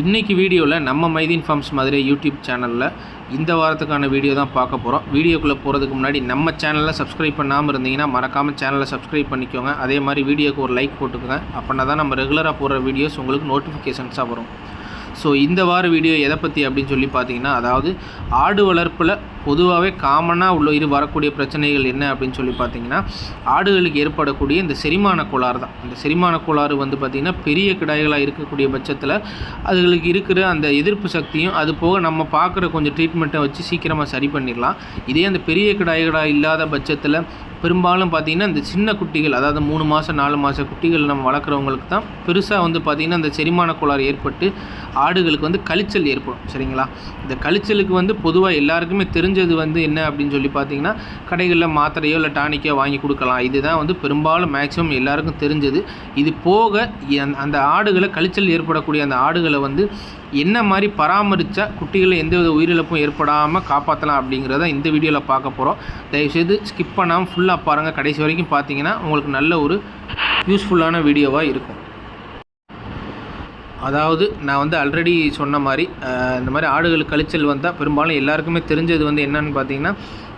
இன்றைக்கி வீடியோவில் நம்ம மைதீன் ஃபார்ம்ஸ் மாதிரி யூடியூப் சேனலில் இந்த வாரத்துக்கான வீடியோ தான் பார்க்க போகிறோம் வீடியோக்குள்ளே போகிறதுக்கு முன்னாடி நம்ம சேனலில் சப்ஸ்கிரைப் பண்ணாமல் இருந்தீங்கன்னா மறக்காமல் சேனலை சப்ஸ்கிரைப் பண்ணிக்கோங்க. அதே மாதிரி வீடியோக்கு ஒரு லைக் போட்டுக்கோங்க. அப்படின்னா தான் நம்ம ரெகுலராக போடுற வீடியோஸ் உங்களுக்கு நோட்டிஃபிகேஷன்ஸாக வரும். ஸோ இந்த வார வீடியோ எதை பற்றி அப்படின்னு சொல்லி பார்த்தீங்கன்னா அதாவது ஆடு வளர்ப்பில் பொதுவாகவே காமனாக உள்ள இரு வரக்கூடிய பிரச்சனைகள் என்ன அப்படின்னு சொல்லி பார்த்தீங்கன்னா ஆடுகளுக்கு ஏற்படக்கூடிய இந்த செரிமான கோளாறு தான். இந்த செரிமான கோளாறு வந்து பார்த்திங்கன்னா பெரிய கிடாய்களாக இருக்கக்கூடிய பட்சத்தில் அதுகளுக்கு இருக்கிற அந்த எதிர்ப்பு சக்தியும் அது போக நம்ம பார்க்குற கொஞ்சம் ட்ரீட்மெண்ட்டை வச்சு சீக்கிரமாக சரி பண்ணிடலாம். இதே அந்த பெரிய கிடாய்களாக இல்லாத பட்சத்தில் பெரும்பாலும் பார்த்திங்கன்னா இந்த சின்ன குட்டிகள் அதாவது மூணு மாதம் நாலு மாத குட்டிகள் நம்ம வளர்க்குறவங்களுக்கு தான் பெருசாக வந்து பார்த்திங்கன்னா அந்த செரிமான கோளாறு ஏற்பட்டு ஆடுகளுக்கு வந்து கழிச்சல் ஏற்படும். சரிங்களா? இந்த கழிச்சலுக்கு வந்து பொதுவாக எல்லாருக்குமே குறைஞ்சது வந்து என்ன அப்படின்னு சொல்லி பார்த்தீங்கன்னா கடைகளில் மாத்திரையோ இல்லை டானிக்கோ வாங்கி கொடுக்கலாம். இதுதான் வந்து பெரும்பாலும் மேக்ஸிமம் எல்லாருக்கும் தெரிஞ்சது. இது போக அந்த ஆடுகளை கழிச்சல் ஏற்படக்கூடிய அந்த ஆடுகளை வந்து என்ன மாதிரி பராமரித்தா குட்டிகளை எந்தவித உயிரிழப்பும் ஏற்படாமல் காப்பாற்றலாம் அப்படிங்கிறத இந்த வீடியோவில் பார்க்க போகிறோம் தயவுசெய்து ஸ்கிப் பண்ணாமல் ஃபுல்லாக பாருங்கள் கடைசி வரைக்கும் பார்த்தீங்கன்னா உங்களுக்கு நல்ல ஒரு யூஸ்ஃபுல்லான வீடியோவாக இருக்கும். அதாவது நான் வந்து ஆல்ரெடி சொன்ன மாதிரி இந்த மாதிரி ஆடுகளுக்கு கழிச்சல் வந்தால் பெரும்பாலும் எல்லாருக்குமே தெரிஞ்சது வந்து என்னன்னு பார்த்தீங்கன்னா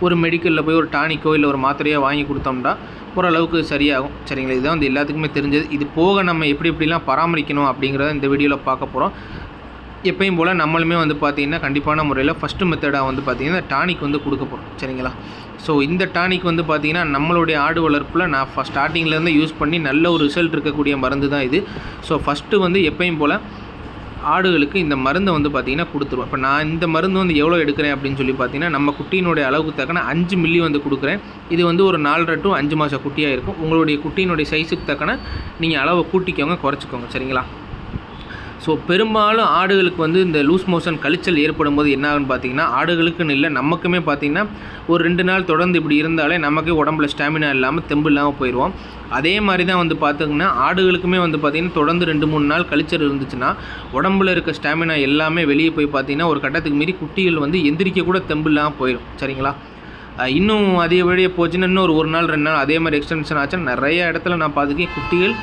ஒரு மெடிக்கலில் போய் ஒரு டானிக்கோ இல்லை ஒரு மாத்திரையோ வாங்கி கொடுத்தோம்னா ஓரளவுக்கு சரியாகும். சரிங்களா? இதுதான் வந்து எல்லாத்துக்குமே தெரிஞ்சது. இது போக நம்ம எப்படி எப்படிலாம் பராமரிக்கணும் அப்படிங்கிறத இந்த வீடியோவில் பார்க்க போகிறோம் எப்பயும் போல் நம்மளுமே வந்து பார்த்திங்கன்னா கண்டிப்பான முறையில் ஃபஸ்ட்டு மெத்தடாக வந்து பார்த்திங்கன்னா டானிக் வந்து கொடுக்க போகிறோம் சரிங்களா? ஸோ இந்த டானிக் வந்து பார்த்திங்கன்னா நம்மளுடைய ஆடு வளர்ப்பில் நான் ஃபஸ்ட் ஸ்டார்டிங்லேருந்து யூஸ் பண்ணி நல்ல ஒரு ரிசல்ட் இருக்கக்கூடிய மருந்து தான் இது. ஸோ ஃபஸ்ட்டு வந்து எப்பயும் போல் ஆடுகளுக்கு இந்த மருந்தை வந்து பார்த்திங்கன்னா கொடுத்துருவோம். இப்போ நான் இந்த மருந்து வந்து எவ்வளோ எடுக்கிறேன் அப்படின்னு சொல்லி பார்த்தீங்கன்னா நம்ம குட்டியினுடைய அளவுக்கு தக்கன அஞ்சு மில்லி வந்து கொடுக்குறேன். இது வந்து ஒரு நாலரை டு அஞ்சு மாத குட்டியாக இருக்கும். உங்களுடைய குட்டியினுடைய சைஸுக்கு தக்கன நீங்கள் அளவை கூட்டிக்கோங்க குறைச்சிக்கோங்க. சரிங்களா? ஸோ பெரும்பாலும் ஆடுகளுக்கு வந்து இந்த லூஸ் மோஷன் கழிச்சல் ஏற்படும் போது என்ன ஆகுன்னு பார்த்தீங்கன்னா ஆடுகளுக்குன்னு இல்லை நமக்குமே பார்த்திங்கன்னா ஒரு ரெண்டு நாள் தொடர்ந்து இப்படி இருந்தாலே நமக்கே உடம்புல ஸ்டாமினா இல்லாமல் தெம்பு இல்லாமல் போயிடுவோம். அதே மாதிரி தான் வந்து பார்த்திங்கன்னா ஆடுகளுக்குமே வந்து பார்த்திங்கன்னா தொடர்ந்து ரெண்டு மூணு நாள் கழிச்சல் இருந்துச்சுன்னா உடம்புல இருக்க ஸ்டாமினா எல்லாமே வெளியே போய் பார்த்தீங்கன்னா ஒரு கட்டத்துக்கு மீறி குட்டிகள் வந்து எந்திரிக்க கூட தெம்பு இல்லாமல் போயிடும். சரிங்களா? இன்னும் இன்னும் வழியே போச்சுன்னா இன்னும் ஒரு ஒரு நாள் ரெண்டு நாள் அதே மாதிரி எக்ஸ்டென்ஷன் ஆச்சுன்னா நிறைய இடத்துல நான் பார்த்துக்கேன் குட்டிகள்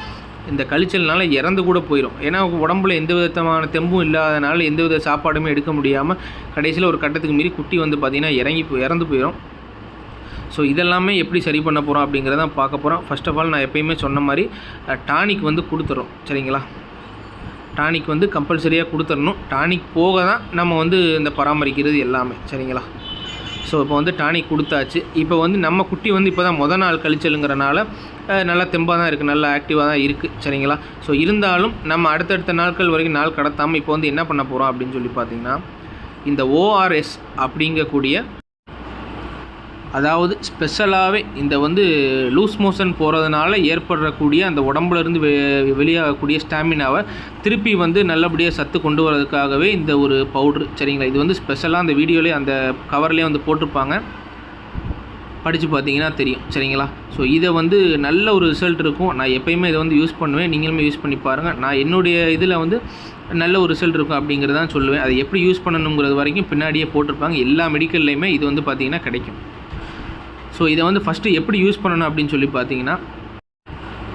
இந்த கழிச்சல்னால இறந்து கூட போயிடும் ஏன்னா உடம்புல எந்த விதமான தெம்பும் இல்லாதனால எந்த வித சாப்பாடுமே எடுக்க முடியாமல் கடைசியில் ஒரு கட்டத்துக்கு மீறி குட்டி வந்து பார்த்திங்கன்னா இறங்கி போய் இறந்து போயிடும் ஸோ இதெல்லாமே எப்படி சரி பண்ண போகிறோம் அப்படிங்கிறத பார்க்க போகிறோம் ஃபர்ஸ்ட் ஆஃப் ஆல் நான் எப்பயுமே சொன்ன மாதிரி டானிக் வந்து கொடுத்துறோம். சரிங்களா? டானிக் வந்து கம்பல்சரியாக கொடுத்துடணும் டானிக் போக தான் நம்ம வந்து இந்த பராமரிக்கிறது எல்லாமே. சரிங்களா? ஸோ இப்போ வந்து டானிக் கொடுத்தாச்சு. இப்போ வந்து நம்ம குட்டி வந்து இப்போ தான் மொதல் நாள் கழிச்சலுங்கிறனால நல்லா தெம்பாக தான் இருக்குது நல்லா ஆக்டிவாக தான் இருக்குது சரிங்களா? ஸோ இருந்தாலும் நம்ம அடுத்தடுத்த நாட்கள் வரைக்கும் நாள் கடத்தாமல் இப்போ வந்து என்ன பண்ண போகிறோம் அப்படின்னு சொல்லி பார்த்தீங்கன்னா இந்த ஓஆர்எஸ் அப்படிங்கக்கூடிய அதாவது ஸ்பெஷலாகவே இந்த வந்து லூஸ் மோஷன் போகிறதுனால ஏற்படக்கூடிய அந்த உடம்புலேருந்து வெ வெளியாகக்கூடிய ஸ்டாமினாவை திருப்பி வந்து நல்லபடியாக சத்து கொண்டு வரதுக்காகவே இந்த ஒரு பவுட்ரு சரிங்களா? இது வந்து ஸ்பெஷலாக அந்த வீடியோலேயே அந்த கவர்லேயே வந்து போட்டிருப்பாங்க. படித்து பார்த்தீங்கன்னா தெரியும் சரிங்களா? ஸோ இதை வந்து நல்ல ஒரு ரிசல்ட் இருக்கும். நான் எப்பயுமே இதை வந்து யூஸ் பண்ணுவேன். நீங்களுமே யூஸ் பண்ணி பாருங்கள் நான் என்னுடைய இதில் வந்து நல்ல ஒரு ரிசல்ட் இருக்கும் அப்படிங்கிறதான் சொல்லுவேன். அதை எப்படி யூஸ் பண்ணணுங்கிறது வரைக்கும் பின்னாடியே போட்டிருப்பாங்க. எல்லா மெடிக்கல்லையுமே இது வந்து பார்த்திங்கன்னா கிடைக்கும். ஸோ இதை வந்து ஃபஸ்ட்டு எப்படி யூஸ் பண்ணணும் அப்படின்னு சொல்லி பார்த்தீங்கன்னா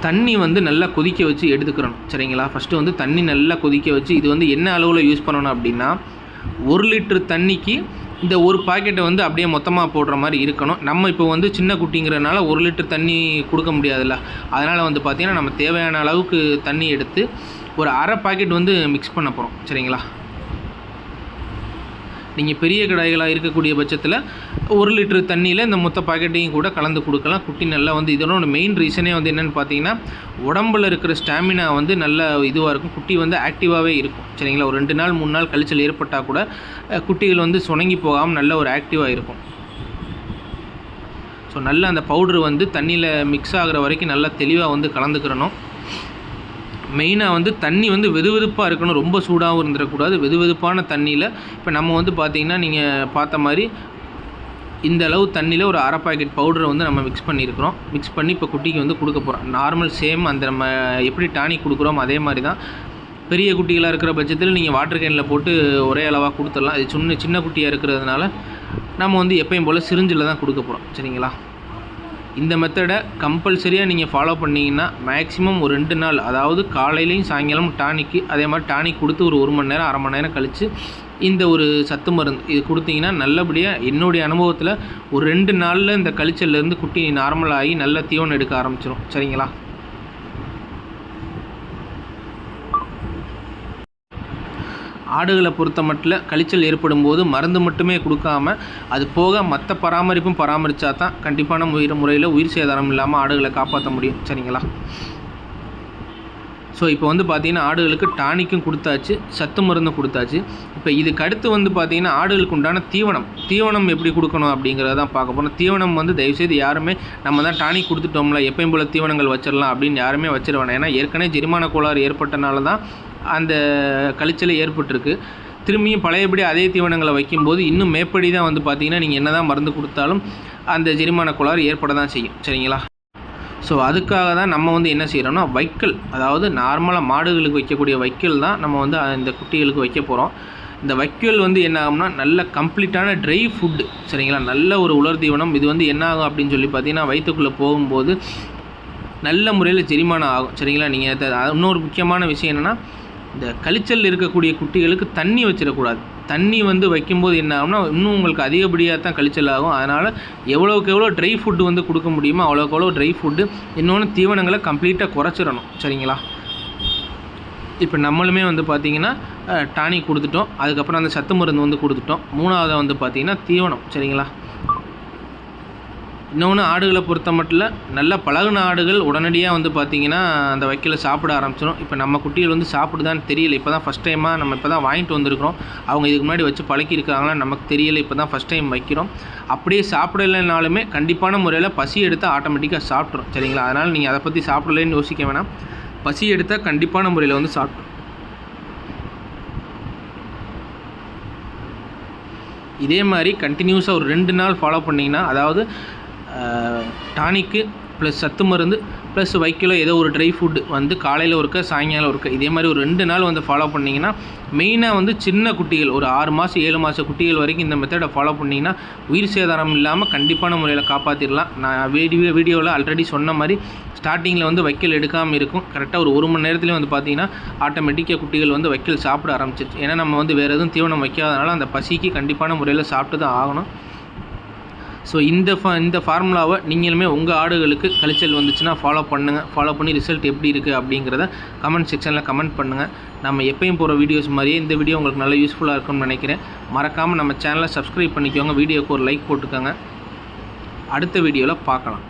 தண்ணி வந்து நல்லா கொதிக்க வச்சு எடுத்துக்கிறணும். சரிங்களா? ஃபஸ்ட்டு வந்து தண்ணி நல்லா கொதிக்க வச்சு இது வந்து என்ன அளவில் யூஸ் பண்ணணும் அப்படின்னா ஒரு லிட்ரு தண்ணிக்கு இந்த ஒரு பாக்கெட்டை வந்து அப்படியே மொத்தமாக போடுற மாதிரி இருக்கணும். நம்ம இப்போ வந்து சின்ன குட்டிங்கிறனால ஒரு லிட்டர் தண்ணி கொடுக்க முடியாதுல்ல. அதனால் வந்து பார்த்திங்கன்னா நம்ம தேவையான அளவுக்கு தண்ணி எடுத்து ஒரு அரை பாக்கெட் வந்து மிக்ஸ் பண்ண போகிறோம் சரிங்களா? நீங்கள் பெரிய கடாய்களாக இருக்கக்கூடிய பட்சத்தில் ஒரு லிட்டர் தண்ணியில் இந்த மொத்த பாக்கெட்டையும் கூட கலந்து கொடுக்கலாம். குட்டி நல்லா வந்து இதனோட மெயின் ரீசனே வந்து என்னென்னு பார்த்தீங்கன்னா உடம்புல இருக்கிற ஸ்டாமினா வந்து நல்ல இதுவாக இருக்கும். குட்டி வந்து ஆக்டிவாகவே இருக்கும். சரிங்களா? ஒரு ரெண்டு நாள் மூணு நாள் கழிச்சல் ஏற்பட்டால் கூட குட்டிகள் வந்து சுணங்கி போகாமல் நல்ல ஒரு ஆக்டிவாக இருக்கும். ஸோ நல்ல அந்த பவுடர் வந்து தண்ணியில் மிக்ஸ் ஆகிற வரைக்கும் நல்லா தெளிவாக வந்து கலந்துக்கிறணும். மெயினாக வந்து தண்ணி வந்து வெதுவெதுப்பாக இருக்கணும். ரொம்ப சூடாகவும் இருந்துடக்கூடாது. வெதுவெதுப்பான தண்ணியில் இப்போ நம்ம வந்து பார்த்தீங்கன்னா நீங்கள் பார்த்த மாதிரி இந்த அளவு தண்ணியில் ஒரு அரை பாக்கெட் பவுடரை வந்து நம்ம மிக்ஸ் பண்ணியிருக்கிறோம். மிக்ஸ் பண்ணி இப்போ குட்டிக்கு வந்து கொடுக்க போகிறோம் நார்மல் சேம் அந்த நம்ம எப்படி டானிக் கொடுக்குறோம் அதே மாதிரி தான். பெரிய குட்டிகளாக இருக்கிற பட்சத்தில் நீங்கள் வாட்டர் கேனில் போட்டு ஒரே அளவாக கொடுத்துடலாம். இது சின்ன சின்ன குட்டியாக இருக்கிறதுனால நம்ம வந்து எப்பயும் போல் சிரிஞ்சில் தான் கொடுக்க போகிறோம் சரிங்களா? இந்த மெத்தடை கம்பல்சரியாக நீங்கள் ஃபாலோ பண்ணிங்கன்னா மேக்ஸிமம் ஒரு ரெண்டு நாள் அதாவது காலையிலையும் சாயங்காலம் டானிக்கு அதே மாதிரி டானிக் கொடுத்து ஒரு ஒரு மணி நேரம் அரை மணி நேரம் கழித்து இந்த ஒரு சத்து மருந்து இது கொடுத்தீங்கன்னா நல்லபடியாக என்னுடைய அனுபவத்தில் ஒரு ரெண்டு நாளில் இந்த கழிச்சல்லேருந்து குட்டி நார்மலாகி நல்ல தீவனம் எடுக்க ஆரம்பிச்சிடும் சரிங்களா? ஆடுகளை பொறுத்த மட்டில் கழிச்சல் ஏற்படும் போது மருந்து மட்டுமே கொடுக்காம அது போக மற்ற பராமரிப்பும் பராமரித்தா தான் கண்டிப்பான உயிர் முறையில் உயிர் சேதாரம் இல்லாமல் ஆடுகளை காப்பாற்ற முடியும். சரிங்களா? ஸோ இப்போ வந்து பார்த்தீங்கன்னா ஆடுகளுக்கு டானிக்கும் கொடுத்தாச்சு சத்து மருந்தும் கொடுத்தாச்சு. இப்போ இதுக்கு அடுத்து வந்து பார்த்தீங்கன்னா ஆடுகளுக்கு உண்டான தீவனம் தீவனம் எப்படி கொடுக்கணும் அப்படிங்கிறத தான் பார்க்க போகிறோம் தீவனம் வந்து தயவுசெய்து யாருமே நம்ம தான் டானிக் கொடுத்துட்டோம்ல எப்பயும் போல் தீவனங்கள் வச்சிடலாம் அப்படின்னு யாருமே வச்சிட வேணாம். ஏன்னா ஏற்கனவே ஜெரிமான கோளாறு ஏற்பட்டனால தான் அந்த கழிச்சலே ஏற்பட்டிருக்கு. திரும்பியும் பழையபடி அதே தீவனங்களை வைக்கும்போது இன்னும் மேப்படி தான் வந்து பார்த்தீங்கன்னா நீங்கள் என்ன தான் மருந்து கொடுத்தாலும் அந்த ஜெரிமான கோளாறு ஏற்பட தான் செய்யும். சரிங்களா? ஸோ அதுக்காக தான் நம்ம வந்து என்ன செய்கிறோம்னா வைக்கல் அதாவது நார்மலாக மாடுகளுக்கு வைக்கக்கூடிய வைக்கல் தான் நம்ம வந்து இந்த குட்டிகளுக்கு வைக்க போகிறோம் இந்த வைக்கல் வந்து என்ன ஆகும்னா நல்ல கம்ப்ளீட்டான ட்ரை ஃபுட்டு சரிங்களா? நல்ல ஒரு உலர் தீவனம். இது வந்து என்ன ஆகும் அப்படின்னு சொல்லி பார்த்தீங்கன்னா வயிற்றுக்குள்ளே போகும்போது நல்ல முறையில் செரிமானம் ஆகும். சரிங்களா? நீங்கள் இன்னொரு முக்கியமான விஷயம் என்னென்னா இந்த கழிச்சல் இருக்கக்கூடிய குட்டிகளுக்கு தண்ணி வச்சிடக்கூடாது. தண்ணி வந்து வைக்கும்போது என்ன ஆகும்னா இன்னும் உங்களுக்கு அதிகப்படியாக தான் கழிச்சல் ஆகும். அதனால் எவ்வளோக்கு எவ்வளோ ட்ரை ஃபுட்டு வந்து கொடுக்க முடியுமோ அவ்வளோக்கு எவ்வளோ ட்ரை ஃபுட்டு இன்னொன்று தீவனங்களை கம்ப்ளீட்டாக குறைச்சிடணும். சரிங்களா? இப்போ நம்மளுமே வந்து பார்த்திங்கன்னா டானிக் கொடுத்துட்டோம். அதுக்கப்புறம் அந்த சத்து மருந்து வந்து கொடுத்துட்டோம். மூணாவதாக வந்து பார்த்திங்கன்னா தீவனம். சரிங்களா? இன்னொன்று ஆடுகளை பொறுத்த மட்டும் நல்லா பழகுன ஆடுகள் உடனடியாக வந்து பார்த்திங்கன்னா அந்த வைக்கல சாப்பிட ஆரம்பிச்சிடும் இப்போ நம்ம குட்டிகள் வந்து சாப்பிடுதான்னு தெரியல. இப்போ தான் ஃபஸ்ட் டைமாக நம்ம இப்போ தான் வாங்கிட்டு வந்திருக்கிறோம். அவங்க இதுக்கு முன்னாடி வச்சு பழக்கியிருக்காங்களா நமக்கு தெரியல. இப்போ தான் ஃபஸ்ட் டைம் வைக்கிறோம். அப்படியே சாப்பிடலைனாலுமே கண்டிப்பான முறையில் பசி எடுத்து ஆட்டோமேட்டிக்காக சாப்பிட்ரும் சரிங்களா? அதனால் நீங்கள் அதை பற்றி சாப்பிடலன்னு யோசிக்க வேணாம். பசி எடுத்தால் கண்டிப்பான முறையில் வந்து சாப்பிட்ரும் இதே மாதிரி கண்டினியூஸாக ஒரு ரெண்டு நாள் ஃபாலோ பண்ணிங்கன்னா அதாவது டானிக்கு ப்ளஸ் சத்து மருந்து ப்ளஸ் வைக்கல ஏதோ ஒரு ட்ரை ஃபுட் வந்து காலையில் ஒருக்க சாயங்காலம் ஒருக்க. இதே மாதிரி ஒரு ரெண்டு நாள் வந்து ஃபாலோ பண்ணிங்கன்னா மெயினாக வந்து சின்ன குட்டிகள் ஒரு ஆறு மாதம் ஏழு மாத குட்டிகள் வரைக்கும் இந்த மெத்தடை ஃபாலோ பண்ணிங்கன்னா உயிர் சேதாரம் இல்லாமல் கண்டிப்பான முறையில் காப்பாற்றிடலாம் நான் வீடியோ வீடியோவில் ஆல்ரெடி சொன்ன மாதிரி ஸ்டார்டிங்கில் வந்து வைக்கல் எடுக்காமல் இருக்கும். கரெக்டாக ஒரு ஒரு மணி நேரத்துலேயும் வந்து பார்த்திங்கன்னா ஆட்டோமேட்டிக்காக குட்டிகள் வந்து வைக்கல் சாப்பிட ஆரம்பிச்சிருச்சு. ஏன்னா நம்ம வந்து வேறு எதுவும் தீவனம் வைக்காதனால அந்த பசிக்கு கண்டிப்பான முறையில் சாப்பிட்டு தான் ஆகணும். ஸோ இந்த ஃபா இந்த ஃபார்முலாவை நீங்களுமே உங்கள் ஆடுகளுக்கு கழிச்சல் வந்துச்சுன்னா ஃபாலோ பண்ணுங்கள் ஃபாலோ பண்ணி ரிசல்ட் எப்படி இருக்குது அப்படிங்கிறத கமெண்ட் செக்ஷனில் கமெண்ட் பண்ணுங்கள் நம்ம எப்பயும் போகிற வீடியோஸ் மாதிரியே இந்த வீடியோ உங்களுக்கு நல்லா யூஸ்ஃபுல்லாக இருக்கும்னு நினைக்கிறேன். மறக்காமல் நம்ம சேனலை சப்ஸ்கிரைப் பண்ணிக்கோங்க. வீடியோக்கு ஒரு லைக் போட்டுக்கோங்க. அடுத்த வீடியோவில் பார்க்கலாம்.